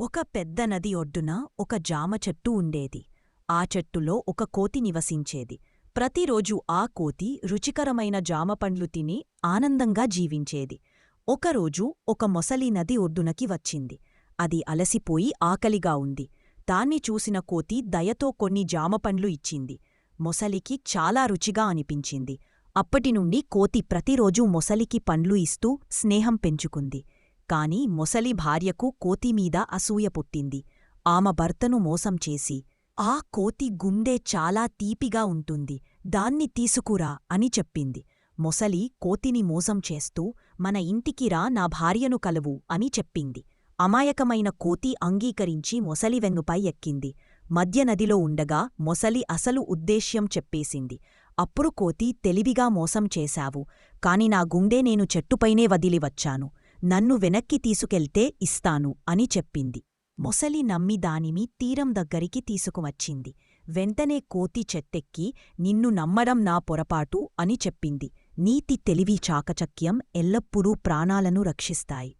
ఒక పెద్ద నది ఒడ్డున ఒక జామ చెట్టు ఉండేది. ఆ చెట్టులో ఒక కోతి నివసించేది. ప్రతిరోజూ ఆ కోతి రుచికరమైన జామపండ్లు తిని ఆనందంగా జీవించేది. ఒకరోజు ఒక మొసలి నది ఒడ్డునకి వచ్చింది. అది అలసిపోయి ఆకలిగా ఉంది. దాన్ని చూసిన కోతి దయతో కొన్ని జామపండ్లు ఇచ్చింది. మొసలికి చాలా రుచిగా అనిపించింది. అప్పటినుండి కోతి ప్రతిరోజూ మొసలికి పండ్లు ఇస్తూ స్నేహం పెంచుకుంది. కాని మొసలి భార్యకు కోతిమీద అసూయ పుట్టింది. ఆమె భర్తను మోసం చేసి ఆ కోతి గుండె చాలా తీపిగా ఉంటుంది దాన్ని తీసుకురా అని చెప్పింది. మొసలి కోతిని మోసం చేస్తూ మన ఇంటికిరా నా భార్యను కలవు అని చెప్పింది. అమాయకమైన కోతి అంగీకరించి మొసలి వెన్నుపై ఎక్కింది. మధ్యనదిలో ఉండగా మొసలి అసలు ఉద్దేశ్యం చెప్పేసింది. అప్పుడు కోతి తెలివిగా మోసం చేశావు కాని నా గుండె నేను చెట్టుపైనే వదిలి వచ్చాను. నన్ను వెనక్కి తీసుకెళ్తే ఇస్తాను అని చెప్పింది. మొసలి నమ్మి దానిమి తీరం దగ్గరికి తీసుకువచ్చింది. వెంటనే కోతి చెత్తెక్కి నిన్ను నమ్మడం నా పొరపాటు అని చెప్పింది. నీతి తెలివి చాకచక్యం ఎల్లప్పుడూ ప్రాణాలను రక్షిస్తాయి.